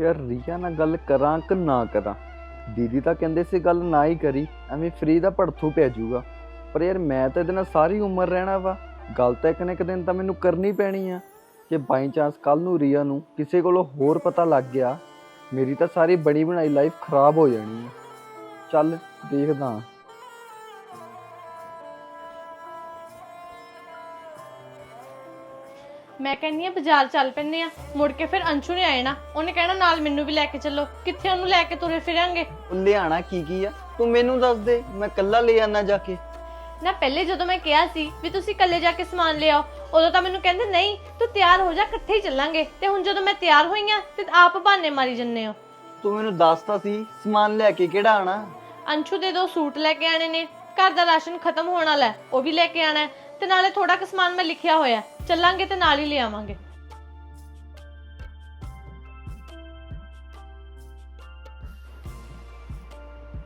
ਯਾਰ ਰੀਆ ਨਾਲ ਗੱਲ ਕਰਾਂ ਕਿ ਨਾ ਕਰਾਂ? ਦੀਦੀ ਤਾਂ ਕਹਿੰਦੇ ਸੀ ਗੱਲ ਨਾ ਹੀ ਕਰੀ, ਐਵੇਂ ਫ੍ਰੀ ਦਾ ਭੜਥੂ ਪੈ ਜਾਊਗਾ। ਪਰ ਯਾਰ ਮੈਂ ਤਾਂ ਇਹਦੇ ਨਾਲ ਸਾਰੀ ਉਮਰ ਰਹਿਣਾ ਵਾ। ਗੱਲ ਤਾਂ ਇੱਕ ਨਾ ਇੱਕ ਦਿਨ ਤਾਂ ਮੈਨੂੰ ਕਰਨੀ ਪੈਣੀ ਆ। ਕਿ ਬਾਈ ਚਾਂਸ ਕੱਲ ਨੂੰ ਰੀਆ ਨੂੰ ਕਿਸੇ ਕੋਲੋਂ ਹੋਰ ਪਤਾ ਲੱਗ ਗਿਆ, ਮੇਰੀ ਤਾਂ ਸਾਰੀ ਬਣੀ ਬਣਾਈ ਲਾਈਫ ਖਰਾਬ ਹੋ ਜਾਣੀ ਆ। ਚੱਲ ਦੇਖਦਾ ਮੈਂ ਕਹਿੰਨੀ ਆ ਬਾਜ਼ਾਰ ਚੱਲ ਪੈਨੇ ਆ ਮੁੜ ਕੇ ਫਿਰ ਅੰਸ਼ੂ ਨੇ ਆਏ ਨਾ ਉਹਨੇ ਕਹਿਣਾ ਨਾਲ ਮੈਨੂੰ ਵੀ ਲੈ ਕੇ ਚੱਲੋ। ਕਿੱਥੇ ਉਹਨੂੰ ਲੈ ਕੇ ਤੁਰੇ ਫਿਰਾਂਗੇ? ਉਹ ਲਿਆਣਾ ਕੀ ਕੀ ਆ? ਤੂੰ ਮੈਨੂੰ ਦੱਸ ਦੇ ਮੈਂ ਕੱਲਾ ਲੈ ਆਣਾ ਜਾ ਕੇ। ਨਾ ਪਹਿਲੇ ਜਦੋਂ ਮੈਂ ਕਿਹਾ ਸੀ ਵੀ ਤੁਸੀਂ ਇਕੱਲੇ ਜਾ ਕੇ ਸਮਾਨ ਲਿਆਓ ਉਦੋਂ ਤਾਂ ਮੈਨੂੰ ਕਹਿੰਦੇ ਨਹੀਂ ਤੂੰ ਤਿਆਰ ਹੋ ਜਾ ਇਕੱਠੇ ਹੀ ਚੱਲਾਂਗੇ। ਤੇ ਹੁਣ ਜਦੋਂ ਮੈਂ ਤਿਆਰ ਹੋਈ ਆ ਤੇ ਆਪ ਬਹਾਨੇ ਮਾਰੀ ਜੰਨੇ ਹੋ। ਤੂੰ ਮੈਨੂੰ ਦੱਸਤਾ ਸੀ ਸਮਾਨ ਲੈ ਕੇ ਕਿਹੜਾ ਆਣਾ? ਅੰਸ਼ੂ ਦੇ ਦੋ ਸੂਟ ਲੈ ਕੇ ਆਣੇ ਨੇ। ਘਰ ਦਾ ਰਾਸ਼ਨ ਖਤਮ ਹੋਣ ਵਾਲਾ ਹੈ ਉਹ ਵੀ ਲੈ ਕੇ ਆਣਾ ਹੈ। ਤੇ ਨਾਲੇ ਥੋੜਾ ਕੁ ਸਮਾਨ ਮੈਂ ਲਿਖਿਆ ਹੋਇਆ ਹੈ। ਚੱਲਾਂਗੇ ਤੇ ਨਾਲ ਹੀ ਲਿਆਵਾਂਗੇ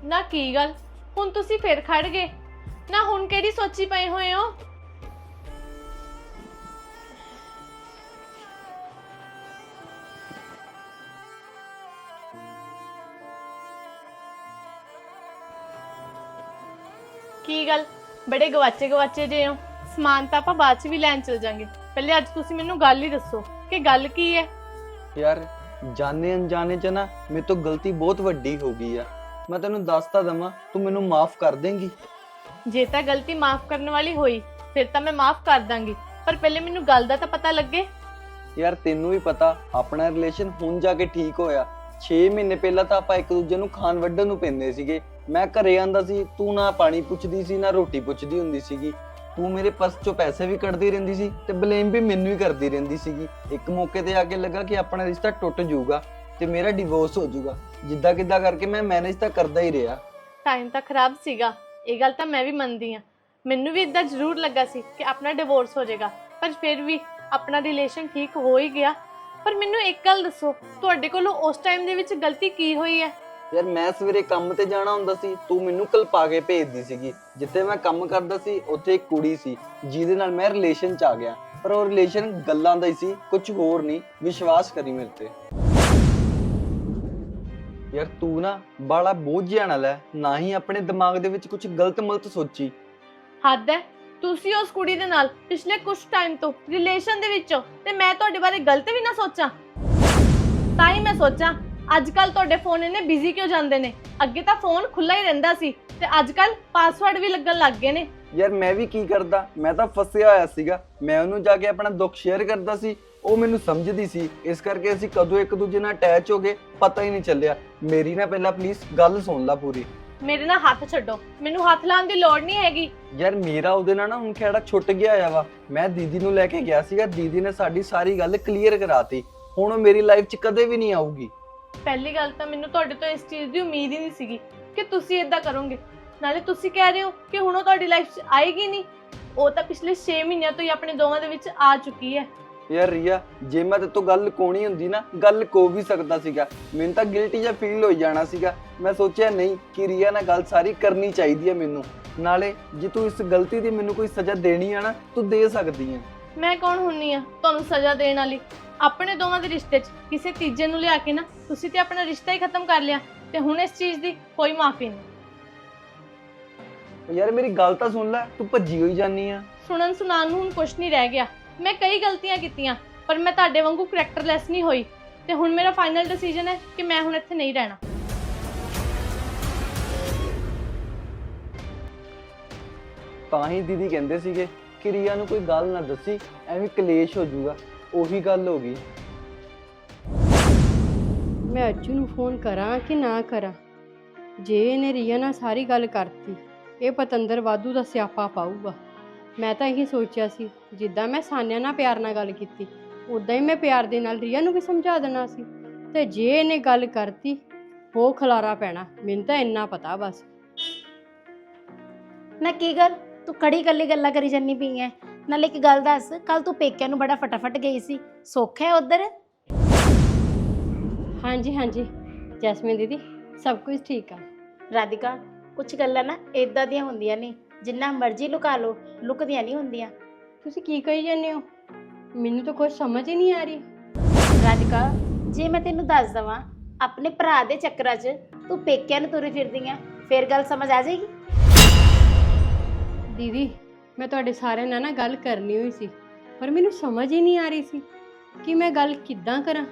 ਨਾ ਕੀ ਗੱਲ? ਹੁਣ ਤੁਸੀਂ ਫੇਰ ਖੜ ਗਏ। ਨਾ ਹੁਣ ਕਿਹੜੀ ਸੋਚੀ ਪਏ ਹੋਏ ਹੋ? ਕੀ ਗੱਲ? ਬੜੇ ਗਵਾਚੇ ਗਵਾਚੇ ਜੇ ਹੋ। ਸਮਾਨ ਤਾਂ ਆਪਾਂ ਬਾਅਦ ਚ ਵੀ ਲੈਣ ਚਲ ਜਾਾਂਗੇ। ਪਹਿਲੇ ਅੱਜ ਤੁਸੀਂ ਮੈਨੂੰ ਗੱਲ ਹੀ ਦੱਸੋ ਕਿ ਗੱਲ ਕੀ ਹੈ? ਯਾਰ ਜਾਣੇ ਅਣਜਾਣੇ ਚ ਨਾ ਮੇਰੇ ਤੋਂ ਗਲਤੀ ਬਹੁਤ ਵੱਡੀ ਹੋ ਗਈ ਆ। ਮੈਂ ਤੈਨੂੰ ਦੱਸਤਾ ਦਵਾਂ ਤੂੰ ਮੈਨੂੰ ਮਾਫ ਕਰ ਦੇਂਗੀ। ਜੇ ਤਾਂ ਗਲਤੀ ਮਾਫ ਕਰਨ ਵਾਲੀ ਹੋਈ ਫਿਰ ਤਾਂ ਮੈਂ ਮਾਫ ਕਰ ਦਾਂਗੀ। ਪਰ ਪਹਿਲੇ ਮੈਨੂੰ ਗੱਲ ਦਾ ਤਾਂ ਪਤਾ ਲੱਗੇ। ਯਾਰ ਤੈਨੂੰ ਵੀ ਪਤਾ ਆਪਣਾ ਰਿਲੇਸ਼ਨ ਹੁਣ ਜਾ ਕੇ ਠੀਕ ਹੋਇਆ। 6 ਮਹੀਨੇ ਪਹਿਲਾਂ ਤਾਂ ਆਪਾਂ ਇੱਕ ਦੂਜੇ ਨੂੰ ਖਾਣ ਵੱਢਣ ਨੂੰ ਪੈਂਦੇ ਸੀਗੇ। ਮੈਂ ਘਰੇ ਆਂਦਾ ਸੀ ਤੂੰ ਨਾ ਪਾਣੀ ਪੁੱਛਦੀ ਸੀ ਨਾ ਰੋਟੀ ਪੁੱਛਦੀ ਹੁੰਦੀ ਸੀਗੀ। ਤੂੰ ਮੇਰੇ ਪਰਸ ਚੋਂ ਪੈਸੇ ਵੀ ਕੱਢਦੀ ਰਹਿੰਦੀ ਸੀ ਤੇ ਬਲੇਮ ਵੀ ਮੈਨੂੰ ਹੀ ਕਰਦੀ ਰਹਿੰਦੀ ਸੀਗੀ। ਇੱਕ ਮੌਕੇ ਤੇ ਆ ਕੇ ਲੱਗਾ ਕਿ ਆਪਣਾ ਰਿਸ਼ਤਾ ਟੁੱਟ ਜਾਊਗਾ ਤੇ ਮੇਰਾ ਡਿਵੋਰਸ ਹੋ ਜਾਊਗਾ। ਜਿੱਦਾਂ ਕਿੱਦਾਂ ਕਰਕੇ ਮੈਂ ਮੈਨੇਜ ਤਾਂ ਕਰਦਾ ਹੀ ਰਿਹਾ। ਟਾਈਮ ਤਾਂ ਖਰਾਬ ਸੀਗਾ। ਇਹ ਗੱਲ ਤਾਂ ਮੈਂ ਵੀ ਮੰਨਦੀ ਆ ਮੈਨੂੰ ਵੀ ਇਦਾਂ ਜ਼ਰੂਰ ਲੱਗਾ ਸੀ ਕਿ ਆਪਣਾ ਡਿਵੋਰਸ ਹੋ ਜਾਏਗਾ। ਪਰ ਫਿਰ ਵੀ ਆਪਣਾ ਰਿਲੇਸ਼ਨ ਠੀਕ ਹੋ ਹੀ ਗਿਆ। ਪਰ ਮੈਨੂੰ ਇੱਕ ਗੱਲ ਦੱਸੋ, ਤੁਹਾਡੇ ਕੋਲੋਂ ਉਸ ਟਾਈਮ ਦੇ ਵਿੱਚ ਗਲਤੀ ਕੀ ਹੋਈ ਹੈ? ਯਾਰ ਮੈਂ ਸਵੇਰੇ ਕੰਮ ਤੇ ਜਾਣਾ ਹੁੰਦਾ ਸੀ, ਤੂੰ ਮੈਨੂੰ ਕਲਪਾ ਕੇ ਭੇਜਦੀ ਸੀਗੀ। ਜਿੱਥੇ ਮੈਂ ਕੰਮ ਕਰਦਾ ਸੀ, ਉੱਥੇ ਇੱਕ ਕੁੜੀ ਸੀ, ਜਿਹਦੇ ਨਾਲ ਮੈਂ ਰਿਲੇਸ਼ਨ ਚ ਆ ਗਿਆ। ਪਰ ਉਹ ਰਿਲੇਸ਼ਨ ਗੱਲਾਂ ਦਾ ਹੀ ਸੀ ਕੁਝ ਹੋਰ ਨਹੀਂ, ਵਿਸ਼ਵਾਸ ਕਰੀ ਮੇਰੇ ਤੇ। ਯਾਰ ਤੂੰ ਨਾ ਬਾਲਾ ਬੋਝ ਜਿਹਾ ਹੈ ਨਾ ਹੀ ਆਪਣੇ ਦਿਮਾਗ ਦੇ ਵਿੱਚ ਕੁਝ ਗਲਤ ਮਲਤ ਸੋਚੀ। ਹੱਦ ਹੈ ਤੁਸੀਂ ਉਸ ਕੁੜੀ ਦੇ ਨਾਲ ਪਿਛਲੇ ਕੁਝ ਟਾਈਮ ਤੋਂ ਰਿਲੇਸ਼ਨ ਦੇ ਵਿੱਚ ਹੋ ਤੇ ਮੈਂ ਤੁਹਾਡੇ ਬਾਰੇ ਗਲਤ ਵੀ ਨਾ ਸੋਚਾਂ। ਤਾਂ ਹੀ ਮੈਂ ਸੋਚਾਂ ਅੱਜ ਕੱਲ ਤੁਹਾਡੇ ਫੋਨ ਇਹਨੇ ਬਿਜ਼ੀ ਕਿਉਂ ਜਾਂਦੇ ਨੇ? ਅੱਗੇ ਤਾਂ ਫੋਨ ਖੁੱਲਾ ਹੀ ਰਹਿੰਦਾ ਸੀ ਤੇ ਅੱਜ ਕੱਲ ਪਾਸਵਰਡ ਵੀ ਲੱਗਣ ਲੱਗ ਗਏ ਨੇ। ਯਾਰ ਮੈਂ ਵੀ ਕੀ ਕਰਦਾ? ਮੈਂ ਤਾਂ ਫਸਿਆ ਹੋਇਆ ਸੀਗਾ। ਮੈਂ ਉਹਨੂੰ ਜਾ ਕੇ ਆਪਣਾ ਦੁੱਖ ਸ਼ੇਅਰ ਕਰਦਾ ਸੀ। ਉਹ ਮੈਨੂੰ ਸਮਝਦੀ ਸੀ। ਇਸ ਕਰਕੇ ਅਸੀਂ ਕਦੋਂ ਇੱਕ ਦੂਜੇ ਨਾਲ ਅਟੈਚ ਹੋ ਗਏ ਪਤਾ ਹੀ ਨਹੀਂ ਚੱਲਿਆ। ਮੇਰੀ ਨਾ ਪਹਿਲਾਂ ਪਲੀਜ਼ ਗੱਲ ਸੁਣ ਲੈ ਪੂਰੀ। ਮੇਰੇ ਨਾਲ ਹੱਥ ਛੱਡੋ। ਮੈਨੂੰ ਹੱਥ ਲਾਉਣ ਦੀ ਲੋੜ ਨਹੀਂ ਹੈਗੀ। ਯਾਰ ਮੇਰਾ ਉਹਦੇ ਨਾਲ ਨਾ ਹੁਣ ਖੇੜਾ ਛੁੱਟ ਗਿਆ ਆ ਵਾ। ਮੈਂ ਦੀਦੀ ਨੂੰ ਲੈ ਕੇ ਗਿਆ ਸੀਗਾ। ਦੀਦੀ ਨੇ ਸਾਡੀ ਸਾਰੀ ਗੱਲ ਕਲੀਅਰ ਕਰਾਤੀ। ਹੁਣ ਉਹ ਮੇਰੀ ਲਾਈਫ 'ਚ ਕਦੇ ਵੀ ਨਹੀਂ ਆਊਗੀ। ਪਹਿਲੀ ਗੱਲ ਤਾਂ ਮੈਨੂੰ ਤੁਹਾਡੇ ਤੋਂ ਇਸ ਚੀਜ਼ ਦੀ ਉਮੀਦ ਹੀ ਨਹੀਂ ਸੀਗੀ ਕਿ ਤੁਸੀਂ ਇਦਾਂ ਕਰੋਗੇ। ਨਾਲੇ ਤੁਸੀਂ ਕਹਿ ਰਹੇ ਹੋ ਕਿ ਹੁਣ ਉਹ ਤੁਹਾਡੀ ਲਾਈਫ 'ਚ ਆਏਗੀ ਨਹੀਂ। ਉਹ ਤਾਂ ਪਿਛਲੇ 6 ਮਹੀਨਿਆਂ ਤੋਂ ਹੀ ਆਪਣੇ ਦੋਵਾਂ ਦੇ ਵਿੱਚ ਆ ਚੁੱਕੀ ਹੈ। ਯਾਰ ਰੀਆ ਜੇ ਮੈਂ ਤੇ ਤੋਂ ਗੱਲ ਕੋਣੀ ਹੁੰਦੀ ਨਾ ਗੱਲ ਕੋ ਵੀ ਸਕਦਾ ਸੀਗਾ। ਮੈਨੂੰ ਤਾਂ ਗਿਲਟੀ ਜਿਹਾ ਫੀਲ ਹੋਈ ਜਾਣਾ ਸੀਗਾ। ਮੈਂ ਸੋਚਿਆ ਨਹੀਂ ਕਿ ਰੀਆ ਨਾਲ ਗੱਲ ਸਾਰੀ ਕਰਨੀ ਚਾਹੀਦੀ ਹੈ ਮੈਨੂੰ। ਨਾਲੇ ਜੇ ਤੂੰ ਇਸ ਗਲਤੀ ਦੀ ਮੈਨੂੰ ਕੋਈ ਸਜ਼ਾ ਦੇਣੀ ਆ ਨਾ ਤੂੰ ਦੇ ਸਕਦੀ ਹੈ। ਮੈਂ ਕੌਣ ਹੁੰਨੀ ਆ ਤੁਹਾਨੂੰ ਸਜ਼ਾ ਦੇਣ ਵਾਲੀ? ਆਪਣੇ ਦੋਵਾਂ ਦੇ ਰਿਸ਼ਤੇ 'ਚ ਕਿਸੇ ਤੀਜੇ ਨੂੰ ਲਿਆ ਕੇ ਨਾ ਤੁਸੀਂ ਤੇ ਆਪਣਾ ਰਿਸ਼ਤਾ ਹੀ ਖਤਮ ਕਰ ਲਿਆ ਤੇ ਹੁਣ ਇਸ ਚੀਜ਼ ਦੀ ਕੋਈ ਮਾਫੀ ਨਹੀਂ। ਯਾਰ ਮੇਰੀ ਗੱਲ ਤਾਂ ਸੁਣ ਲੈ ਤੂੰ ਭੱਜੀ ਹੋਈ ਜਾਨੀ ਆ। ਸੁਣਨ ਸੁਣਾਉਣ ਨੂੰ ਹੁਣ ਕੁਝ ਨਹੀਂ ਰਹਿ ਗਿਆ। ਮੈਂ ਕਈ ਗਲਤੀਆਂ ਕੀਤੀਆਂ ਪਰ ਮੈਂ ਤੁਹਾਡੇ ਵਾਂਗੂ ਕਰੈਕਟਰਲੈਸ ਨਹੀਂ ਹੋਈ। ਤੇ ਹੁਣ ਮੇਰਾ ਫਾਈਨਲ ਡਿਸੀਜਨ ਹੈ ਕਿ ਮੈਂ ਹੁਣ ਇੱਥੇ ਨਹੀਂ ਰਹਿਣਾ। ਤਾਂ ਹੀ ਦੀਦੀ ਕਹਿੰਦੇ ਸੀਗੇ ਕਿ ਰੀਆ ਨੂੰ ਕੋਈ ਗੱਲ ਨਾ ਦੱਸੀ ਐਵੇਂ ਕਲੇਸ਼ ਹੋ ਜਾਊਗਾ। ਉਹੀ ਗੱਲ ਹੋ ਗਈ। ਮੈਂ ਅੱਜੂ ਨੂੰ ਫੋਨ ਕਰਾਂ ਕਿ ਨਾ ਕਰਾਂ? ਜੇ ਇਹਨੇ ਰੀਆ ਨਾਲ ਸਾਰੀ ਗੱਲ ਕਰਤੀ ਇਹ ਪਤੰਦਰ ਵਾਧੂ ਦਾ ਸਿਆਪਾ ਪਾਊਗਾ। ਮੈਂ ਤਾਂ ਇਹੀ ਸੋਚਿਆ ਸੀ ਜਿੱਦਾਂ ਮੈਂ ਸਾਨਿਆ ਨਾਲ ਪਿਆਰ ਨਾਲ ਗੱਲ ਕੀਤੀ ਉਦਾਂ ਹੀ ਮੈਂ ਪਿਆਰ ਦੇ ਨਾਲ ਰੀਆ ਨੂੰ ਵੀ ਸਮਝਾ ਦੇਣਾ ਸੀ। ਤੇ ਜੇ ਇਹਨੇ ਗੱਲ ਕਰਤੀ ਉਹ ਖਲਾਰਾ ਪੈਣਾ ਮੈਨੂੰ ਤਾਂ ਇੰਨਾ ਪਤਾ ਬਸ। ਨਾ ਕੀ ਗੱਲ? ਤੂੰ ਕੜੀ ਕੱਲੀ ਗੱਲਾਂ ਕਰੀ ਜੰਨੀ ਪਈ ਐ। ਨਾਲੇ ਇੱਕ ਗੱਲ ਦੱਸ ਕੱਲ ਤੂੰ ਪੇਕਿਆਂ ਨੂੰ ਬੜਾ ਫਟਾਫਟ ਗਈ ਸੀ। ਸੁੱਖ ਹੈ ਉਧਰ? ਹਾਂਜੀ ਹਾਂਜੀ। ਜੈਸਮੀਨ ਦੀਦੀ ਸਭ ਕੁਝ ਠੀਕ ਆ। ਰਾਧਿਕਾ ਕੁਝ ਗੱਲਾਂ ਨਾ ਇਦਾਂ ਦੀਆਂ ਹੁੰਦੀਆਂ ਨੇ ਜਿੰਨਾ ਮਰਜ਼ੀ ਲੁਕਾ ਲਓ ਲੁਕਦੀਆਂ ਨਹੀਂ ਹੁੰਦੀਆਂ। ਤੁਸੀਂ ਕੀ ਕਹੀ ਜਾਂਦੇ ਹੋ? ਮੈਨੂੰ ਤਾਂ ਕੁਝ ਸਮਝ ਹੀ ਨਹੀਂ ਆ ਰਹੀ। ਰਾਧਿਕਾ ਜੇ ਮੈਂ ਤੈਨੂੰ ਦੱਸ ਦਵਾਂ ਆਪਣੇ ਭਰਾ ਦੇ ਚੱਕਰਾਂ 'ਚ ਤੂੰ ਪੇਕਿਆਂ ਨੂੰ ਤੁਰੀ ਫਿਰਦੀ ਆ ਫਿਰ ਗੱਲ ਸਮਝ ਆ ਜਾਏਗੀ? ਦੀਦੀ ਮੈਂ ਤੁਹਾਡੇ ਸਾਰਿਆਂ ਨਾਲ ਨਾ ਗੱਲ ਕਰਨੀ ਹੋਈ ਸੀ ਪਰ ਮੈਨੂੰ ਸਮਝ ਹੀ ਨਹੀਂ ਆ ਰਹੀ ਸੀ ਕਿ ਮੈਂ ਗੱਲ ਕਿੱਦਾਂ ਕਰਾਂ।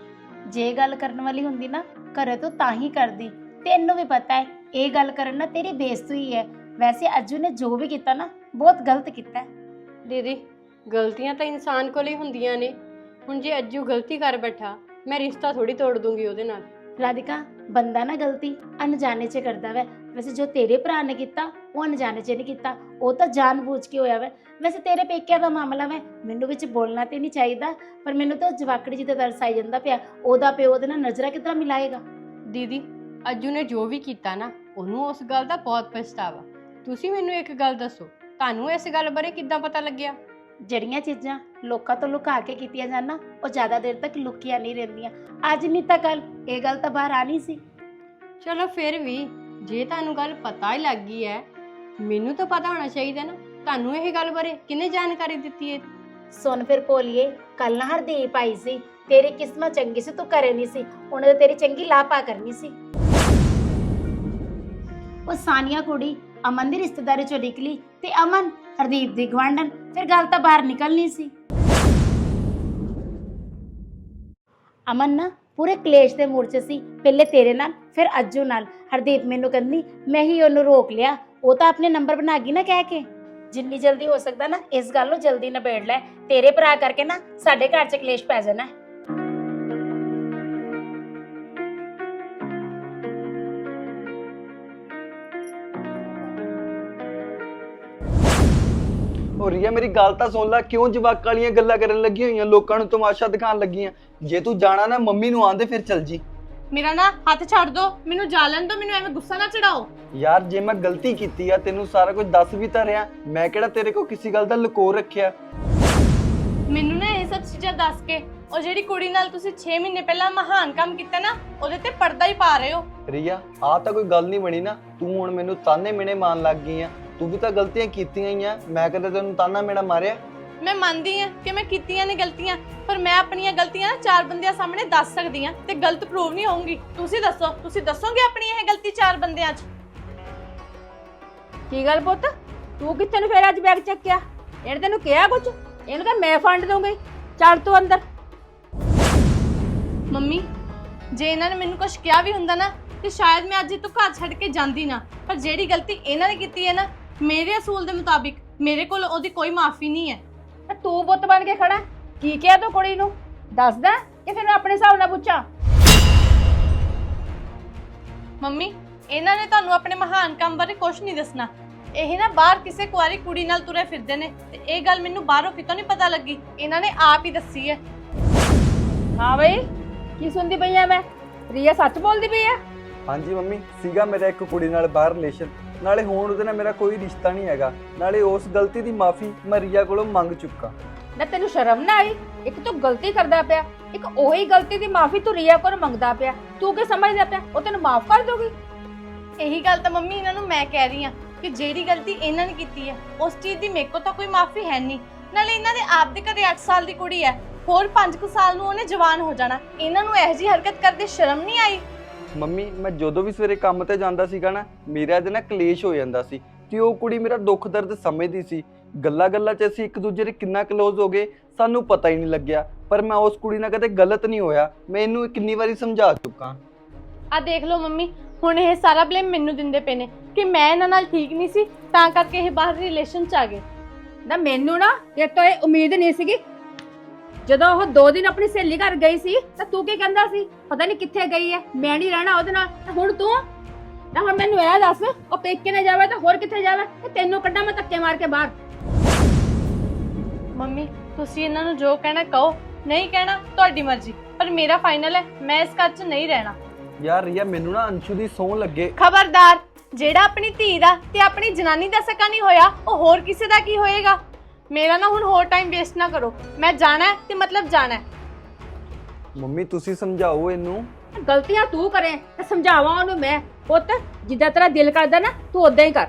ਜੇ ਗੱਲ ਕਰਨ ਵਾਲੀ ਹੁੰਦੀ ਨਾ ਘਰੇ ਤੋਂ ਤਾਂ ਹੀ ਕਰਦੀ। ਤੈਨੂੰ ਵੀ ਪਤਾ ਹੈ ਇਹ ਗੱਲ ਕਰਨ ਨਾਲ ਤੇਰੀ ਬੇਇੱਜ਼ਤੀ ਹੈ। ਵੈਸੇ ਅੱਜੂ ਨੇ ਜੋ ਵੀ ਕੀਤਾ ਨਾ ਬਹੁਤ ਗਲਤ ਕੀਤਾ ਹੈ। ਦੀਦੀ ਗਲਤੀਆਂ ਤਾਂ ਇਨਸਾਨ ਕੋਲ ਹੀ ਹੁੰਦੀਆਂ ਨੇ। ਹੁਣ ਜੇ ਅੱਜੂ ਗਲਤੀ ਕਰ ਬੈਠਾ ਮੈਂ ਰਿਸ਼ਤਾ ਥੋੜੀ ਤੋੜ ਦੂੰਗੀ ਉਹਦੇ ਨਾਲ। ਰਾਧਿਕਾ ਬੰਦਾ ਨਾ ਗਲਤੀ ਅਣਜਾਣੇ 'ਚ ਕਰਦਾ ਵੈ। ਵੈਸੇ ਜੋ ਤੇਰੇ ਭਰਾ ਨੇ ਕੀਤਾ ਉਹ ਅਣਜਾਣੇ 'ਚ ਨਹੀਂ ਕੀਤਾ। ਉਹ ਤਾਂ ਜਾਣਬੁੱਝ ਕੇ ਹੋਇਆ ਵੈ। ਵੈਸੇ ਤੇਰੇ ਪੇਕਿਆਂ ਦਾ ਮਾਮਲਾ ਵੈ ਮੈਨੂੰ ਵਿੱਚ ਬੋਲਣਾ ਤੇ ਨਹੀਂ ਚਾਹੀਦਾ ਪਰ ਮੈਨੂੰ ਤਾਂ ਜਵਾਕੜੀ ਜੀ ਤੇ ਤਰਸ ਆਈ ਜਾਂਦਾ ਪਿਆ। ਉਹਦਾ ਪਿਓ ਉਹਦੇ ਨਾਲ ਨਜ਼ਰਾਂ ਕਿੱਦਾਂ ਮਿਲਾਏਗਾ? ਦੀਦੀ ਅੱਜੂ ਨੇ ਜੋ ਵੀ ਕੀਤਾ ਨਾ ਉਹਨੂੰ ਉਸ ਗੱਲ ਦਾ ਬਹੁਤ ਪਛਤਾਵਾ। ਤੁਸੀਂ ਮੈਨੂੰ ਇੱਕ ਗੱਲ ਦੱਸੋ ਤੁਹਾਨੂੰ ਇਸ ਗੱਲ ਬਾਰੇ ਕਿੱਦਾਂ ਪਤਾ ਲੱਗਿਆ? ਜਿਹੜੀਆਂ ਚੀਜ਼ਾਂ ਲੋਕਾਂ ਤੋਂ ਲੁਕਾ ਕੇ ਕੀਤੀਆਂ ਜਾਣ ਨਾ ਉਹ ਜ਼ਿਆਦਾ ਦੇਰ ਤੱਕ ਲੁਕੀਆਂ ਨਹੀਂ ਰਹਿੰਦੀਆਂ। ਅੱਜ ਨਹੀਂ ਤਾਂ ਕੱਲ ਇਹ ਗੱਲ ਤਾਂ ਬਾਹਰ ਆਣੀ ਸੀ। ਚਲੋ ਫਿਰ ਵੀ ਜੇ ਤੁਹਾਨੂੰ ਗੱਲ ਪਤਾ ਹੀ ਲੱਗ ਗਈ ਹੈ ਮੈਨੂੰ ਤਾਂ ਪਤਾ ਹੋਣਾ ਚਾਹੀਦਾ ਨਾ, ਤੁਹਾਨੂੰ ਇਹ ਗੱਲ ਬਾਰੇ ਕਿਹਨੇ ਜਾਣਕਾਰੀ ਦਿੱਤੀ ਹੈ? ਸੁਣ ਫਿਰ ਭੋਲੀਏ ਕੱਲ ਨਾ ਹਰਦੀਪ ਆਈ ਸੀ, ਤੇਰੀ ਕਿਸਮਤ ਚੰਗੀ ਸੀ, ਤੂੰ ਕਰੇ ਨਹੀਂ ਸੀ, ਉਹਨੇ ਤਾਂ ਤੇਰੀ ਚੰਗੀ ਲਾਪਾ ਕਰਨੀ ਸੀ। ਉਹ ਸਾਨੀਆ ਕੁੜੀ ਅਮਨ ਦੀ ਰਿਸ਼ਤੇਦਾਰੀ ਚੋਂ ਨਿਕਲੀ ਤੇ ਅਮਨ ਹਰਦੀਪ ਦੀ ਗਵਾਂਢਣ ਫਿਰ ਗੱਲ ਤਾਂ ਬਾਹਰ ਨਿਕਲਣੀ ਸੀ। ਅਮਨ ਨਾ ਪੂਰੇ ਕਲੇਸ਼ ਦੇ ਮੂਡ 'ਚ ਸੀ, ਪਹਿਲੇ ਤੇਰੇ ਨਾਲ, ਫਿਰ ਅੱਜੂ ਨਾਲ। ਹਰਦੀਪ ਮੈਨੂੰ ਕਹਿੰਦੀ, ਮੈਂ ਹੀ ਉਹਨੂੰ ਰੋਕ ਲਿਆ ਉਹ ਤਾਂ ਆਪਣੇ ਨੰਬਰ ਬਣਾ ਗਈ ਨਾ ਕਹਿ ਕੇ। ਜਿੰਨੀ ਜਲਦੀ ਹੋ ਸਕਦਾ ਨਾ, ਇਸ ਗੱਲ ਨੂੰ ਜਲਦੀ ਨਿਬੇੜ ਲੈ। ਤੇਰੇ ਭਰਾ ਕਰਕੇ ਨਾ, ਸਾਡੇ ਘਰ 'ਚ ਕਲੇਸ਼ ਪੈ ਜਾਣਾ। ਹੋ ਰਹੀ ਹੈ ਮੇਰੀ ਗੱਲ ਤਾਂ ਸੁਣ ਲੈ, ਕਿਉਂ ਜਵਾਕ ਵਾਲੀਆਂ ਗੱਲਾਂ ਕਰਨ ਲੱਗੀਆਂ ਹੋਈਆਂ? ਲੋਕਾਂ ਨੂੰ ਤਮਾਸ਼ਾ ਦਿਖਾਉਣ ਲੱਗੀਆਂ। ਜੇ ਤੂੰ ਜਾਣਾ ਨਾ, ਮੰਮੀ ਨੂੰ ਆਂਦੇ, ਫਿਰ ਚੱਲ ਜੀ। ਮੇਰਾ ਨਾ ਹੱਥ ਛੱਡ ਦੋ ਮੈਨੂੰ ਜਾ ਲੈਣ ਦੋ ਮੈਨੂੰ ਐਵੇਂ ਗੁੱਸਾ ਨਾ ਚੜਾਓ। ਯਾਰ ਜੇ ਮੈਂ ਗਲਤੀ ਕੀਤੀ ਆ ਤੈਨੂੰ ਸਾਰਾ ਕੁਝ ਦੱਸ ਵੀ ਤਾਂ ਰਿਹਾ। ਮੈਂ ਕਿਹੜਾ ਤੇਰੇ ਕੋਲ ਕਿਸੇ ਗੱਲ ਦਾ ਲੁਕੋ ਰੱਖਿਆ? ਮੈਨੂੰ ਨਾ ਇਹ ਸਭ ਚੀਜ਼ਾਂ ਦੱਸ ਕੇ ਉਹ ਜਿਹੜੀ ਕੁੜੀ ਨਾਲ ਤੁਸੀਂ 6 ਮਹੀਨੇ ਪਹਿਲਾਂ ਮਹਾਨ ਕੰਮ ਕੀਤਾ ਨਾ ਉਹਦੇ ਤੇ ਪਰਦਾ ਹੀ ਪਾ ਰਹੇ ਹੋ। ਰੀਆ ਆ ਤਾਂ ਕੋਈ ਗੱਲ ਨਹੀਂ ਬਣੀ ਨਾ। ਤੂੰ ਹੁਣ ਮੈਨੂੰ ਤਾਨੇ ਮਿਹਣੇ ਮਾਰਨ ਲੱਗ ਗਈ ਆ। ਤੂੰ ਵੀ ਤਾਂ ਗਲਤੀਆਂ ਕੀਤੀਆਂ ਹੀ ਆ। ਮੈਂ ਕਦੇ ਤੈਨੂੰ ਤਾਨਾ ਮੇਣਾ ਮਾਰਿਆ? ਮੈਂ ਮੰਨਦੀ ਹਾਂ ਕਿ ਮੈਂ ਕੀਤੀਆਂ ਨੇ ਗਲਤੀਆਂ ਪਰ ਮੈਂ ਆਪਣੀਆਂ ਗਲਤੀਆਂ ਨਾ ਚਾਰ ਬੰਦਿਆਂ ਸਾਹਮਣੇ ਦੱਸ ਸਕਦੀ ਹਾਂ ਤੇ ਗਲਤ ਪ੍ਰੂਵ ਨਹੀਂ ਹੋਊਂਗੀ। ਤੁਸੀਂ ਦੱਸੋ ਤੁਸੀਂ ਦੱਸੋਗੇ ਆਪਣੀ ਇਹ ਗਲਤੀ ਚਾਰ ਬੰਦਿਆਂ 'ਚ? ਕੀ ਗੱਲ ਪੁੱਤ? ਤੂੰ ਕਿੱਥੇ ਨੂੰ ਫੇਰ ਅੱਜ ਬੈਗ ਚੱਕਿਆ? ਇਹਨੇ ਤੈਨੂੰ ਕਿਹਾ ਕੁਝ ਇਹਨੂੰ ਤਾਂ ਮੈਂ ਫੰਡ ਦਊਂਗੀ। ਚੱਲ ਤੂੰ ਅੰਦਰ। ਮੰਮੀ ਜੇ ਇਹਨਾਂ ਨੇ ਮੈਨੂੰ ਕੁਝ ਕਿਹਾ ਵੀ ਹੁੰਦਾ ਨਾ ਤੇ ਸ਼ਾਇਦ ਮੈਂ ਅੱਜ ਇਹ ਤੋਂ ਘਰ ਛੱਡ ਕੇ ਜਾਂਦੀ ਨਾ। ਪਰ ਜਿਹੜੀ ਗਲਤੀ ਇਹਨਾਂ ਨੇ ਕੀਤੀ ਹੈ ਨਾ ਮੇਰੇ ਅਸੂਲ ਦੇ ਮੁਤਾਬਿਕ ਮੇਰੇ ਕੋਲ ਉਹਦੀ ਕੋਈ ਮਾਫੀ ਨਹੀਂ ਹੈ। ਤੇ ਤੂੰ ਪੁੱਤ ਬਣ ਕੇ ਖੜਾ ਕੀ ਕਿਹਾ ਤੂੰ ਕੁੜੀ ਨੂੰ? ਦੱਸਦਾ ਕਿ ਫਿਰ ਮੈਂ ਆਪਣੇ ਹਿਸਾਬ ਨਾਲ ਪੁੱਛਾਂ? ਮੰਮੀ ਇਹਨਾਂ ਨੇ ਤੁਹਾਨੂੰ ਆਪਣੇ ਮਹਾਨ ਕੰਮ ਬਾਰੇ ਕੁਝ ਨਹੀਂ ਦੱਸਣਾ। ਇਹ ਨਾ ਬਾਹਰ ਕਿਸੇ ਕੁਆਰੀ ਕੁੜੀ ਨਾਲ ਤੁਰੇ ਫਿਰਦੇ ਨੇ ਤੇ ਇਹ ਗੱਲ ਮੈਨੂੰ ਬਾਹਰੋਂ ਕਿਤੋਂ ਨਹੀਂ ਪਤਾ ਲੱਗੀ। ਇਹਨਾਂ ਨੇ ਆਪ ਹੀ ਦੱਸੀ ਹੈ। ਹਾਂ ਬਈ ਕੀ ਸੁਣਦੀ ਪਈ ਆ ਮੈਂ? ਰੀਆ ਸੱਚ ਬੋਲਦੀ ਪਈ ਆ? ਹਾਂਜੀ ਮੰਮੀ ਸੀਗਾ ਮੇਰਾ ਇੱਕ ਕੁੜੀ ਨਾਲ ਬਾਹਰ ਰਿਲੇਸ਼ਨ। ਨਾਲੇ ਹੁਣ ਉਹਦੇ ਨਾਲ ਮੇਰਾ ਕੋਈ ਰਿਸ਼ਤਾ ਨਹੀਂ ਹੈਗਾ। ਨਾਲੇ ਉਸ ਗਲਤੀ ਦੀ ਮਾਫੀ ਮੈਂ ਰੀਆ ਕੋਲੋਂ ਮੰਗ ਚੁੱਕਾ। ਨਾ ਤੈਨੂੰ ਸ਼ਰਮ ਨਾ ਆਈ? ਇੱਕ ਤੂੰ ਗਲਤੀ ਕਰਦਾ ਪਿਆ। ਇੱਕ ਉਹੀ ਗਲਤੀ ਦੀ ਮਾਫੀ ਤੂੰ ਰੀਆ ਕੋਲ ਮੰਗਦਾ ਪਿਆ। ਤੂੰ ਕੀ ਸਮਝਦਾ ਪਿਆ? ਉਹ ਤੈਨੂੰ ਮਾਫ ਕਰ ਦੋਗੀ ਇਹੀ ਗੱਲ ਤਾਂ ਮੰਮੀ ਇਹਨਾਂ ਨੂੰ ਮੈਂ ਕਹਿ ਰਹੀ ਹਾਂ ਕਿ ਜਿਹੜੀ ਗਲਤੀ ਇਹਨਾਂ ਨੇ ਕੀਤੀ ਹੈ ਉਸ ਚੀਜ਼ ਦੀ ਮੇਰੇ ਕੋਲ ਤਾਂ ਕੋਈ ਮਾਫੀ ਹੈ ਨਹੀਂ। ਨਾਲੇ ਇਹਨਾਂ ਦੇ ਆਪ ਦੇ ਘਰੇ 8 ਸਾਲ ਦੀ ਕੁੜੀ ਹੈ। ਹੋਰ 5 ਕੁ ਸਾਲ ਨੂੰ ਉਹਨੇ ਜਵਾਨ ਹੋ ਜਾਣਾ। ਇਹਨਾਂ ਨੂੰ ਇਹੋ ਜਿਹੀ ਹਰਕਤ ਕਰਦੇ ਸ਼ਰਮ ਨਹੀਂ ਆਈ? ਮੰਮੀ ਮੈਂ ਜਦੋਂ ਵੀ ਸਵੇਰੇ ਕੰਮ ਤੇ ਜਾਂਦਾ ਸੀਗਾ ਨਾ ਮੇਰਾ ਇਹਦੇ ਨਾਲ ਕਲੇਸ਼ ਹੋ ਜਾਂਦਾ ਸੀ ਤੇ ਉਹ ਕੁੜੀ ਮੇਰਾ ਦੁੱਖ ਦਰਦ ਸਮਝਦੀ ਸੀ। ਗੱਲਾਂ ਗੱਲਾਂ 'ਚ ਅਸੀਂ ਇੱਕ ਦੂਜੇ ਦੇ ਕਿੰਨਾ ਕਲੋਜ਼ ਹੋ ਗਏ ਸਾਨੂੰ ਪਤਾ ਹੀ ਨਹੀਂ ਲੱਗਿਆ। ਪਰ ਮੈਂ ਉਸ ਕੁੜੀ ਨਾਲ ਕਦੇ ਗਲਤ ਨਹੀਂ ਹੋਇਆ। ਮੈਂ ਇਹਨੂੰ ਕਿੰਨੀ ਵਾਰੀ ਸਮਝਾ ਚੁੱਕਾ। ਆ ਦੇਖ ਲਓ ਮੰਮੀ ਹੁਣ ਇਹ ਸਾਰਾ ਬਲੇਮ ਮੈਨੂੰ ਦਿੰਦੇ ਪਏ ਨੇ ਕਿ ਮੈਂ ਇਹਨਾਂ ਨਾਲ ਠੀਕ ਨਹੀਂ ਸੀ ਤਾਂ ਕਰਕੇ ਇਹ ਬਾਹਰ ਰਿਲੇਸ਼ਨ ਚ ਆ ਗਏ। ਨਾ ਮੈਨੂੰ ਨਾ ਇਹ ਤੋਂ ਇਹ ਉਮੀਦ ਨਹੀਂ ਸੀਗੀ ਜਦੋਂ ਉਹ ਦੋ ਦਿਨ ਆਪਣੀ ਸਹੇਲੀ ਘਰ ਗਈ ਸੀ ਤਾਂ ਤੂੰ ਕੀ ਕਹਿੰਦਾ ਸੀ? ਪਤਾ ਨਹੀਂ ਕਿੱਥੇ ਗਈ ਹੈ ਮੈਂ ਨਹੀਂ ਰਹਿਣਾ ਉਹਦੇ ਨਾਲ ਤੇ ਹੁਣ ਤੂੰ? ਨਾ ਹੁਣ ਮੈਨੂੰ ਇਹ ਦੱਸ ਉਹ ਪੇਕੇ ਨਾ ਜਾਵੇ ਤਾਂ ਹੋਰ ਕਿੱਥੇ ਜਾਵੇ? ਤੇ ਤੈਨੂੰ ਕੱਢਾਂ ਮੈਂ ਧੱਕੇ ਮਾਰ ਕੇ ਬਾਹਰ? ਮੰਮੀ ਤੁਸੀਂ ਇਹਨਾਂ ਨੂੰ ਜੋ ਕਹਿਣਾ ਕਹੋ ਨਹੀਂ ਕਹਿਣਾ ਤੁਹਾਡੀ ਮਰਜ਼ੀ ਪਰ ਮੇਰਾ ਫਾਈਨਲ ਹੈ ਮੈਂ ਇਸ ਘਰ 'ਚ ਨਹੀਂ ਰਹਿਣਾ। ਯਾਰ ਰੀਆ ਮੈਨੂੰ ਨਾ ਅੰਸ਼ੂ ਦੀ ਸੌਂ ਲੱਗੇ। ਖਬਰਦਾਰ ਜਿਹੜਾ ਆਪਣੀ ਧੀ ਦਾ ਤੇ ਆਪਣੀ ਜਨਾਨੀ ਦਾ ਸਕਾ ਨਹੀਂ ਹੋਇਆ ਉਹ ਹੋਰ ਕਿਸੇ ਦਾ ਕੀ ਹੋਏਗਾ? ਮੇਰਾ ਨਾ ਹੁਣ ਹੋਰ ਟਾਈਮ ਵੇਸਟ ਨਾ ਕਰੋ। ਮੈਂ ਜਾਣਾ ਹੈ ਤੇ ਮਤਲਬ ਜਾਣਾ ਹੈ। ਮੰਮੀ ਤੁਸੀਂ ਸਮਝਾਓ ਇਹਨੂੰ। ਗਲਤੀਆਂ ਤੂੰ ਕਰੇ ਤੇ ਸਮਝਾਵਾਂ ਉਹਨੂੰ ਮੈਂ। ਪੁੱਤ ਜਿੱਦਾਂ ਤੇਰਾ ਦਿਲ ਕਰਦਾ ਨਾ ਤੂੰ ਉਦਾਂ ਹੀ ਕਰ।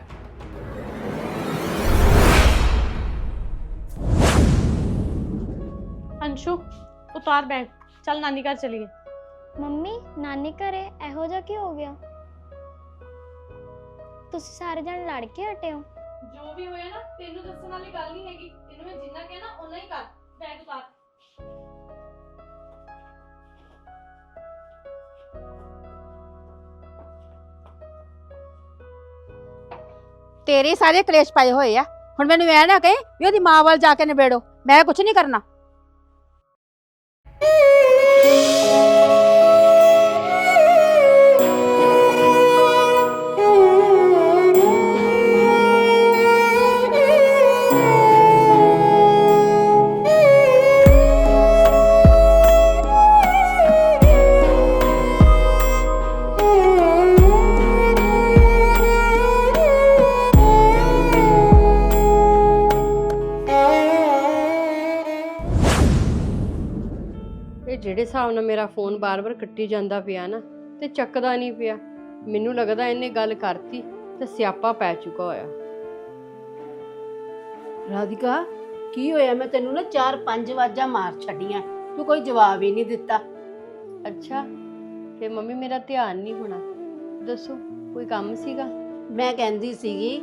ਅੰਸ਼ੂ ਉਤਾਰ ਬੈਗ ਚੱਲ ਨਾਨੀ ਘਰ ਚਲੀਏ। ਮੰਮੀ ਨਾਨੀ ਘਰੇ ਇਹੋ ਜਿਹਾ ਕੀ ਹੋ ਗਿਆ? ਤੁਸੀਂ ਸਾਰੇ ਜਣ ਲੜ ਕੇ ਹਟੇ ਹੋ। ਜੋ ਵੀ ਹੋਇਆ ਨਾ, ਤੈਨੂੰ ਦੱਸਣ ਵਾਲੀ ਗੱਲ ਨਹੀਂ ਹੈਗੀ। ਤੈਨੂੰ ਮੈਂ ਜਿੰਨਾ ਕਹਿਣਾ ਓਨਾ ਹੀ ਕਰ। ਬੈਗ ਉਤਾਰ ਤੇਰੇ ਸਾਰੇ ਕਲੇਸ਼ ਪਾਏ ਹੋਏ ਆ। ਹੁਣ ਮੈਨੂੰ ਐ ਨਾ ਕਹੇ ਵੀ ਉਹਦੀ ਮਾਂ ਵੱਲ ਜਾ ਕੇ ਨਿਬੇੜੋ। ਮੈਂ ਕੁਝ ਨਹੀਂ ਕਰਨਾ। ਹਿਸਾਬ ਨਾਲ ਮੇਰਾ ਫੋਨ ਬਾਰ-ਬਾਰ ਕੱਟੀ ਜਾਂਦਾ ਪਿਆ ਨਾ ਤੇ ਚੱਕਦਾ ਨਹੀਂ ਪਿਆ। ਮੈਨੂੰ ਲੱਗਦਾ ਇਹਨੇ ਗੱਲ ਕਰਤੀ ਤੇ ਸਿਆਪਾ ਪੈ ਚੁੱਕਾ ਹੋਇਆ। ਰਾਧਿਕਾ ਕੀ ਹੋਇਆ? ਮੈਂ ਤੈਨੂੰ ਨਾ ਚਾਰ ਪੰਜ ਵਾਜਾਂ ਮਾਰ ਛੱਡੀਆਂ। ਤੂੰ ਕੋਈ ਜਵਾਬ ਹੀ ਨਹੀਂ ਦਿੱਤਾ। ਅੱਛਾ ਤੇ ਮੰਮੀ ਮੇਰਾ ਧਿਆਨ ਨਹੀਂ ਹੋਣਾ। ਦੱਸੋ ਕੋਈ ਕੰਮ ਸੀਗਾ? ਮੈਂ ਕਹਿੰਦੀ ਸੀਗੀ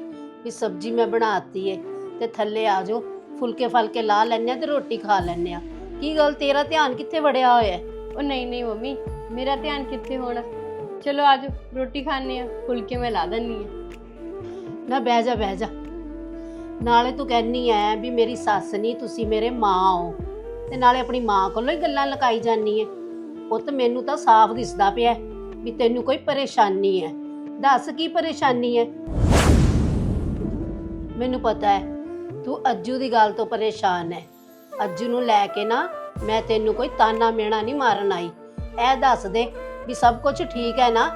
ਵੀ ਸਬਜ਼ੀ ਮੈਂ ਬਣਾਤੀ ਏ ਤੇ ਥੱਲੇ ਆ ਜਾਓ ਫੁਲਕੇ ਫਲਕੇ ਲਾ ਲੈਣੇ ਆ ਤੇ ਰੋਟੀ ਖਾ ਲੈਣੇ ਆ। ਕੀ ਗੱਲ ਤੇਰਾ ਧਿਆਨ ਕਿੱਥੇ ਵੜਿਆ ਹੋਇਆ ਹੈ? ਉਹ ਨਹੀਂ ਨਹੀਂ ਮੰਮੀ ਮੇਰਾ ਧਿਆਨ ਕਿੱਥੇ ਹੋਣਾ? ਚਲੋ ਆਜੋ ਰੋਟੀ ਖਾਣੇ ਆ ਫੁਲਕੇ ਮੈਂ ਲਾ ਦਿੰਨੀ ਆ ਨਾ ਬਹਿ ਜਾ ਬਹਿ ਜਾ। ਨਾਲੇ ਤੂੰ ਕਹਿਨੀ ਐ ਵੀ ਮੇਰੀ ਸੱਸ ਨਹੀਂ ਤੁਸੀਂ ਮੇਰੇ ਮਾਂ ਹੋ। ਤੇ ਨਾਲੇ ਆਪਣੀ ਮਾਂ ਕੋਲੋਂ ਹੀ ਗੱਲਾਂ ਲਕਾਈ ਜਾਨੀ ਐ। ਪੁੱਤ ਮੈਨੂੰ ਤਾਂ ਸਾਫ਼ ਦਿਸਦਾ ਪਿਆ ਵੀ ਤੈਨੂੰ ਕੋਈ ਪਰੇਸ਼ਾਨੀ ਐ। ਦੱਸ ਕੀ ਪਰੇਸ਼ਾਨੀ ਐ? ਮੈਨੂੰ ਪਤਾ ਹੈ ਤੂੰ ਅੱਜੂ ਦੀ ਗੱਲ ਤੋਂ ਪਰੇਸ਼ਾਨ ਹੈ ਅੱਜੂ ਨੂੰ ਲੈ ਕੇ ਨਾ ਮੈਂ ਤੈਨੂੰ ਕੋਈ ਤਾਨਾ ਮੇਣਾ ਨਹੀਂ ਮਾਰਨ ਆਈ। ਇਹ ਦੱਸ ਦੇ ਵੀ ਸਭ ਕੁਝ ਠੀਕ ਹੈ ਨਾ?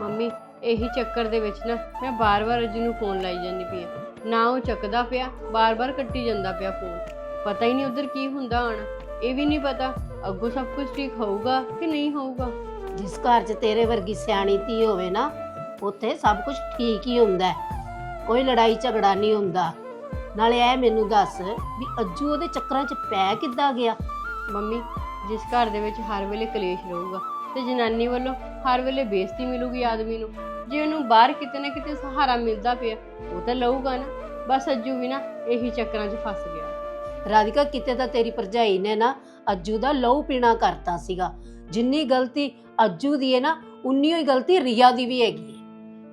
ਮੰਮੀ ਇਹੀ ਚੱਕਰ ਦੇ ਵਿੱਚ ਨਾ ਮੈਂ ਬਾਰ-ਬਾਰ ਅਜੂ ਨੂੰ ਫੋਨ ਲਾਈ ਜਾਂਦੀ ਪਈ ਆ। ਨਾ ਉਹ ਚੱਕਦਾ ਪਿਆ ਬਾਰ-ਬਾਰ ਕੱਟੀ ਜਾਂਦਾ ਪਿਆ ਫੋਨ। ਪਤਾ ਹੀ ਨਹੀਂ ਉਧਰ ਕੀ ਹੁੰਦਾ ਹੋਣਾ ਇਹ ਵੀ ਨਹੀਂ ਪਤਾ ਅੱਗੋਂ ਸਭ ਕੁਝ ਠੀਕ ਹੋਊਗਾ ਕਿ ਨਹੀਂ ਹੋਊਗਾ। ਜਿਸ ਘਰ 'ਚ ਤੇਰੇ ਵਰਗੀ ਸਿਆਣੀ ਧੀ ਹੋਵੇ ਨਾ ਉੱਥੇ ਸਭ ਕੁਝ ਠੀਕ ਹੀ ਹੁੰਦਾ ਹੈ। ਕੋਈ ਲੜਾਈ ਝਗੜਾ ਨਹੀਂ ਹੁੰਦਾ। ਨਾਲੇ ਇਹ ਮੈਨੂੰ ਦੱਸ ਵੀ ਅੱਜੂ ਉਹਦੇ ਚੱਕਰਾਂ 'ਚ ਪੈ ਕਿੱਦਾਂ ਗਿਆ? ਮੰਮੀ ਜਿਸ ਘਰ ਦੇ ਵਿੱਚ ਹਰ ਵੇਲੇ ਕਲੇਸ਼ ਰਹੂਗਾ ਤੇ ਜਨਾਨੀ ਵੱਲੋਂ ਹਰ ਵੇਲੇ ਬੇਇੱਜ਼ਤੀ ਮਿਲੂਗੀ ਆਦਮੀ ਨੂੰ। ਜੇ ਉਹਨੂੰ ਬਾਹਰ ਕਿਤੇ ਨਾ ਕਿਤੇ ਸਹਾਰਾ ਮਿਲਦਾ ਪਿਆ ਉਹ ਤਾਂ ਲਊਗਾ ਨਾ। ਬਸ ਅੱਜੂ ਵੀ ਨਾ ਇਹੀ ਚੱਕਰਾਂ 'ਚ ਫਸ ਗਿਆ। ਰਾਧਿਕਾ ਕਿਤੇ ਤਾਂ ਤੇਰੀ ਭਰਜਾਈ ਨੇ ਨਾ ਅੱਜੂ ਦਾ ਲਹੂ ਪੀਣਾ ਕਰਤਾ ਸੀਗਾ। ਜਿੰਨੀ ਗਲਤੀ ਅੱਜੂ ਦੀ ਹੈ ਨਾ ਉਨੀ ਹੀ ਗਲਤੀ ਰੀਆ ਦੀ ਵੀ ਹੈਗੀ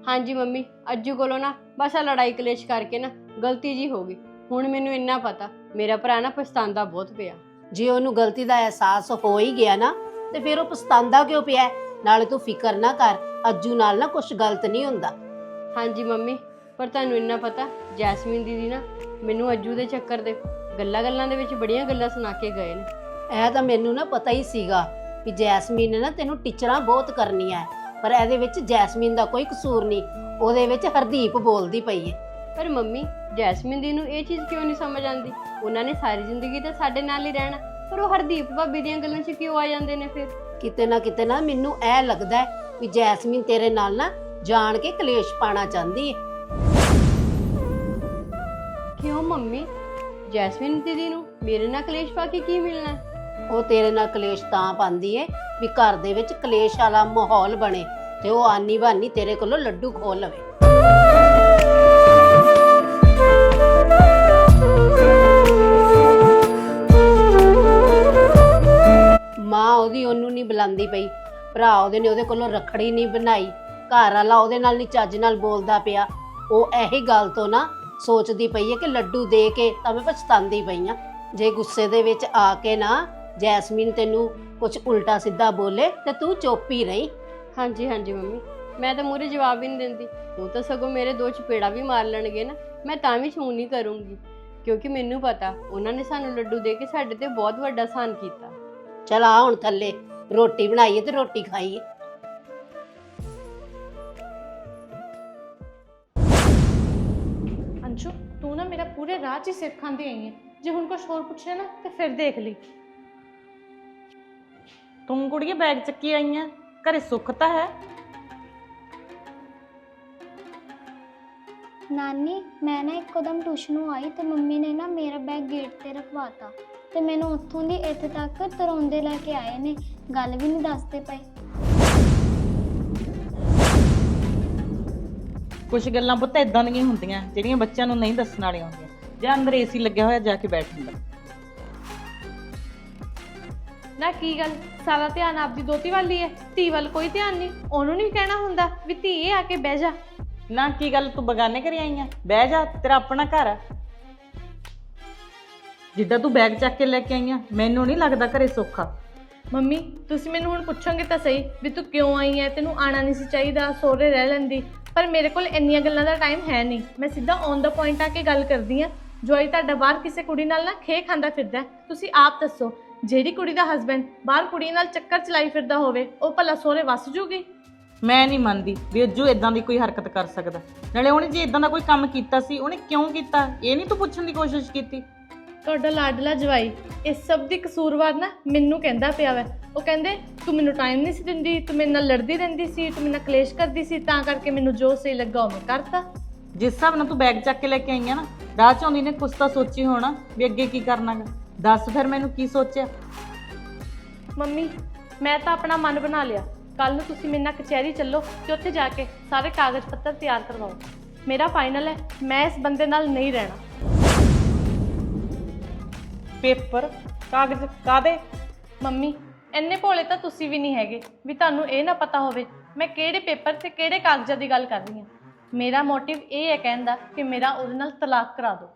ਹਾਂਜੀ ਮੰਮੀ ਅੱਜੂ ਕੋਲੋਂ ਨਾ ਬਸ ਆ ਲੜਾਈ ਕਲੇਸ਼ ਕਰਕੇ ਨਾ ਗਲਤੀ ਜੀ ਹੋ ਗਈ ਹੁਣ ਮੈਨੂੰ ਇੰਨਾ ਪਤਾ ਮੇਰਾ ਭਰਾ ਨਾ ਪਛਤਾਉਂਦਾ ਬਹੁਤ ਪਿਆ ਜੇ ਉਹਨੂੰ ਗਲਤੀ ਦਾ ਅਹਿਸਾਸ ਹੋ ਹੀ ਗਿਆ ਨਾ ਤੇ ਫਿਰ ਉਹ ਪਛਤਾਉਂਦਾ ਕਿਉਂ ਪਿਆ ਹੈ? ਨਾਲੇ ਤੂੰ ਫਿਕਰ ਨਾ ਕਰ ਅੱਜੂ ਨਾਲ ਨਾ ਕੁਝ ਗਲਤ ਨਹੀਂ ਹੁੰਦਾ ਹਾਂਜੀ ਮੰਮੀ ਪਰ ਤੁਹਾਨੂੰ ਇੰਨਾ ਪਤਾ ਜੈਸਮੀਨ ਦੀਦੀ ਨਾ ਮੈਨੂੰ ਅੱਜੂ ਦੇ ਚੱਕਰ ਦੇ ਗੱਲਾਂ ਗੱਲਾਂ ਦੇ ਵਿੱਚ ਬੜੀਆਂ ਗੱਲਾਂ ਸੁਣਾ ਕੇ ਗਏ ਨੇ ਇਹ ਤਾਂ ਮੈਨੂੰ ਨਾ ਪਤਾ ਹੀ ਸੀਗਾ ਵੀ ਜੈਸਮੀਨ ਨੇ ਨਾ ਤੈਨੂੰ ਟੀਚਰਾਂ ਬਹੁਤ ਕਰਨੀਆਂ ਹੈ। ਪਰ ਇਹਦੇ ਵਿੱਚ ਜੈਸਮੀਨ ਦਾ ਕੋਈ ਕਸੂਰ ਨਹੀਂ ਉਹਦੇ ਵਿੱਚ ਹਰਦੀਪ ਬੋਲਦੀ ਪਈ ਹੈ ਪਰ ਮੰਮੀ ਜੈਸਮੀਨ ਦੀ ਨੂੰ ਇਹ ਚੀਜ਼ ਕਿਉਂ ਨਹੀਂ ਸਮਝ ਆਉਂਦੀ? ਉਹਨਾਂ ਨੇ ਸਾਰੀ ਜ਼ਿੰਦਗੀ ਤਾਂ ਸਾਡੇ ਨਾਲ ਹੀ ਰਹਿਣਾ। ਪਰ ਉਹ ਹਰਦੀਪ ਭਾਬੀ ਦੀਆਂ ਗੱਲਾਂ 'ਚ ਕਿਉਂ ਆ ਜਾਂਦੇ ਨੇ ਫਿਰ? ਕਿਤੇ ਨਾ ਕਿਤੇ ਨਾ ਮੈਨੂੰ ਇਹ ਲੱਗਦਾ ਹੈ ਵੀ ਜੈਸਮੀਨ ਤੇਰੇ ਨਾਲ ਨਾ ਜਾਣ ਕੇ ਕਲੇਸ਼ ਪਾਣਾ ਚਾਹੁੰਦੀ ਹੈ ਕਿਉਂ ਮੰਮੀ? ਜੈਸਮੀਨ ਦੀਦੀ ਨੂੰ ਮੇਰੇ ਨਾਲ ਕਲੇਸ਼ ਪਾ ਕੇ ਕੀ ਮਿਲਣਾ? ਹੈ? ਉਹ ਤੇਰੇ ਨਾਲ ਕਲੇਸ਼ ਤਾਂ ਪਾਉਂਦੀ ਏ ਵੀ ਘਰ ਦੇ ਵਿੱਚ ਕਲੇਸ਼ ਵਾਲਾ ਮਾਹੌਲ ਬਣੇ। ਤੇ ਉਹ ਆਨੀ ਬਾਨੀ ਤੇਰੇ ਕੋਲੋਂ ਲੱਡੂ ਖੋਲ ਲਵੇ। ਮਾਂ ਉਹਦੀ ਉਹਨੂੰ ਨਹੀਂ ਬੁਲਾਉਂਦੀ ਪਈ। ਭਰਾ ਉਹਦੇ ਨੇ ਉਹਦੇ ਕੋਲੋਂ ਰਖੜੀ ਨਹੀਂ ਬਣਾਈ। ਘਰ ਵਾਲਾ ਉਹਦੇ ਨਾਲ ਨਹੀਂ ਚੱਜ ਨਾਲ ਬੋਲਦਾ ਪਿਆ। ਉਹ ਇਹੀ ਗੱਲ ਤੋਂ ਨਾ ਸੋਚਦੀ ਪਈ ਹੈ ਕਿ ਲੱਡੂ ਦੇ ਕੇ ਤਾਂ ਮੈਂ ਪਛਤਾਉਂਦੀ ਪਈ ਆ ਜੇ ਗੁੱਸੇ ਦੇ ਵਿੱਚ ਆ ਕੇ ਨਾ ਜੈਸਮੀਨ ਤੈਨੂੰ ਕੁਝ ਉਲਟਾ ਸਿੱਧਾ ਬੋਲੇ ਤੇ ਤੂੰ ਚੁੱਪ ਹੀ ਰਹੀ। ਹਾਂਜੀ ਹਾਂਜੀ ਮੰਮੀ। ਮੈਂ ਤਾਂ ਮੂਰੇ ਜਵਾਬ ਹੀ ਨਹੀਂ ਦਿੰਦੀ। ਉਹ ਤਾਂ ਸਗੋਂ ਮੇਰੇ ਦੋ ਚਪੇੜਾ ਵੀ ਮਾਰ ਲੈਣਗੇ ਨਾ। ਮੈਂ ਤਾਂ ਵੀ ਛੂ ਨਹੀਂ ਕਰੂੰਗੀ। ਕਿਉਂਕਿ ਮੈਨੂੰ ਪਤਾ ਉਹਨਾਂ ਨੇ ਸਾਨੂੰ ਲੱਡੂ ਦੇ ਕੇ ਸਾਡੇ ਤੇ ਬਹੁਤ ਵੱਡਾ ਸਾਨ ਕੀਤਾ। ਚਲ ਆ ਹੁਣ ਥੱਲੇ ਰੋਟੀ ਬਣਾਈਏ ਤੇ ਰੋਟੀ ਖਾਈਏ। ਅੰਸ਼ੂ ਤੂੰ ਨਾ ਮੇਰਾ ਪੂਰੇ ਰਾਹ 'ਚ ਹੀ ਸਿਰ ਖਾਂਦੀ ਆਈ ਹੈ ਜੇ ਹੁਣ ਕੁਝ ਹੋਰ ਪੁੱਛਿਆ ਨਾ ਤੇ ਫਿਰ ਦੇਖ ਲਈ। ਤੂੰ ਕੁੜੀਏ ਬੈਗ ਚੱਕੀ ਆਈਆਂ ਘਰੇ ਸੁੱਖ ਤਾਂ ਹੈ? ਨਾਨੀ ਮੈਂ ਨਾ ਇੱਕਦਮ ਟਿਊਸ਼ਨੋਂ ਆਈ ਤੇ ਮੰਮੀ ਨੇ ਨਾ ਮੇਰਾ ਬੈਗ ਗੇਟ ਤੇ ਰਖਵਾਤਾ ਤੇ ਮੈਨੂੰ ਉੱਥੋਂ ਦੀ ਇੱਥੇ ਤੱਕ ਤਰੋਂਦੇ ਲੈ ਕੇ ਆਏ ਨੇ। ਗੱਲ ਵੀ ਨਹੀਂ ਦੱਸਦੇ ਪਏ। ਕੁਝ ਗੱਲਾਂ ਪੁੱਤ ਇਦਾਂ ਦੀਆਂ ਹੀ ਹੁੰਦੀਆਂ ਜਿਹੜੀਆਂ ਬੱਚਿਆਂ ਨੂੰ ਨਹੀਂ ਦੱਸਣ ਵਾਲੀਆਂ ਹੁੰਦੀਆਂ। ਜਾਂ ਅੰਦਰ ਏਸੀ ਲੱਗਿਆ ਹੋਇਆ ਜਾ ਕੇ ਬੈਠ ਹੁੰਦਾ ਨਾ ਕੀ ਗੱਲ? ਸਾਰਾ ਧਿਆਨ ਆਪਦੀ ਦੋਤੀ ਵੱਲ ਹੀ ਹੈ। ਧੀ ਵੱਲ ਕੋਈ ਧਿਆਨ ਨਹੀਂ। ਉਹਨੂੰ ਨਹੀਂ ਕਹਿਣਾ ਹੁੰਦਾ ਵੀ ਧੀਏ ਆ ਕੇ ਬਹਿ ਜਾ। ਨਾ ਕੀ ਗੱਲ ਤੂੰ ਬਗਾਨੇ ਘਰੇ ਆਈ ਆ? ਬਹਿ ਜਾ ਤੇਰਾ ਆਪਣਾ ਘਰ ਆ। ਜਿੱਦਾਂ ਤੂੰ ਬੈਗ ਚੱਕ ਕੇ ਲੈ ਕੇ ਆਈ ਆ ਮੈਨੂੰ ਨਹੀਂ ਲੱਗਦਾ ਘਰੇ ਸੌਖਾ ਮੰਮੀ ਤੁਸੀਂ ਮੈਨੂੰ ਹੁਣ ਪੁੱਛੋਗੇ ਤਾਂ ਸਹੀ ਵੀ ਤੂੰ ਕਿਉਂ ਆਈ ਹੈ ਤੈਨੂੰ ਆਣਾ ਨਹੀਂ ਸੀ ਚਾਹੀਦਾ ਸੋਹਰੇ ਰਹਿ ਲੈਂਦੀ। ਪਰ ਮੇਰੇ ਕੋਲ ਇੰਨੀਆਂ ਗੱਲਾਂ ਦਾ ਟਾਈਮ ਹੈ ਨਹੀਂ। ਮੈਂ ਸਿੱਧਾ ਔਨ ਦਾ ਪੁਆਇੰਟ ਆ ਕੇ ਗੱਲ ਕਰਦੀ ਆ। ਜੋਈ ਤੁਹਾਡਾ ਬਾਹਰ ਕਿਸੇ ਕੁੜੀ ਨਾਲ ਨਾ ਖੇ ਖਾਂਦਾ ਫਿਰਦਾ। ਤੁਸੀਂ ਆਪ ਦੱਸੋ ਜਿਹੜੀ ਕੁੜੀ ਦਾ ਹਸਬੰਡ ਬਾਹਰ ਕੁੜੀ ਨਾਲ ਚੱਕਰ ਚਲਾਈ ਫਿਰਦਾ ਹੋਵੇ ਉਹ ਭਲਾ ਸੋਹਰੇ ਵਸ ਜੂਗੀ? ਮੈਂ ਨਹੀਂ ਮੰਨਦੀ ਵੀ ਅੱਜੂ ਇਦਾਂ ਦੀ ਕੋਈ ਹਰਕਤ ਕਰ ਸਕਦਾ। ਨਾਲੇ ਉਹਨੇ ਜੇ ਇਦਾਂ ਦਾ ਕੋਈ ਕੰਮ ਕੀਤਾ ਸੀ ਉਹਨੇ ਕਿਉਂ ਕੀਤਾ? ਇਹ ਨਹੀਂ ਤੂੰ ਪੁੱਛਣ ਦੀ ਕੋਸ਼ਿਸ਼ ਕੀਤੀ। ਤੁਹਾਡਾ ਲਾਡਲਾ ਜਵਾਈ ਇਸ ਸਭ ਦੀ ਕਸੂਰਵਾਰ ਨਾ ਮੈਨੂੰ ਕਹਿੰਦਾ ਪਿਆ ਵੈ। ਉਹ ਕਹਿੰਦੇ ਤੂੰ ਮੈਨੂੰ ਟਾਈਮ ਨਹੀਂ ਸੀ ਦਿੰਦੀ ਤੂੰ ਮੇਰੇ ਨਾਲ ਲੜਦੀ ਰਹਿੰਦੀ ਸੀ ਤੂੰ ਮੇਰੇ ਨਾਲ ਕਲੇਸ਼ ਕਰਦੀ ਸੀ ਤਾਂ ਕਰਕੇ ਮੈਨੂੰ ਜੋ ਸਹੀ ਲੱਗਾ ਉਹ ਮੈਂ ਕਰਤਾ। ਜਿਸ ਹਿਸਾਬ ਨਾਲ ਤੂੰ ਬੈਗ ਚੱਕ ਕੇ ਲੈ ਕੇ ਆਈ ਆ ਨਾ ਰਾਹ ਚ ਆਉਂਦੀ ਨੇ ਕੁਛ ਤਾਂ ਸੋਚੀ ਹੋਣਾ ਵੀ ਅੱਗੇ ਕੀ ਕਰਨਾਗਾ। ਦੱਸ ਫਿਰ ਮੈਨੂੰ ਕੀ ਸੋਚਿਆ? ਮੰਮੀ ਮੈਂ ਤਾਂ ਆਪਣਾ ਮਨ ਬਣਾ ਲਿਆ। ਕੱਲ ਨੂੰ ਤੁਸੀਂ ਮੇਰੇ ਨਾਲ ਕਚਹਿਰੀ ਚੱਲੋ ਤੇ ਉੱਥੇ ਜਾ ਕੇ ਸਾਰੇ ਕਾਗਜ਼ ਪੱਤਰ ਤਿਆਰ ਕਰਵਾਓ। ਮੇਰਾ ਫਾਈਨਲ ਹੈ ਮੈਂ ਇਸ ਬੰਦੇ ਨਾਲ ਨਹੀਂ ਰਹਿਣਾ। ਪੇਪਰ? ਕਾਗਜ਼? ਕਾਦੇ ਮੰਮੀ ਇੰਨੇ ਭੋਲੇ ਤਾਂ ਤੁਸੀਂ ਵੀ ਨਹੀਂ ਹੈਗੇ ਵੀ ਤੁਹਾਨੂੰ ਇਹ ਨਾ ਪਤਾ ਹੋਵੇ ਮੈਂ ਕਿਹੜੇ ਪੇਪਰ ਤੇ ਕਿਹੜੇ ਕਾਗਜ਼ਾਂ ਦੀ ਗੱਲ ਕਰ ਰਹੀ ਹਾਂ। ਮੇਰਾ ਮੋਟਿਵ ਇਹ ਹੈ ਕਹਿਣ ਦਾ ਕਿ ਮੇਰਾ ਉਹਦੇ ਨਾਲ ਤਲਾਕ ਕਰਾ ਦਿਓ।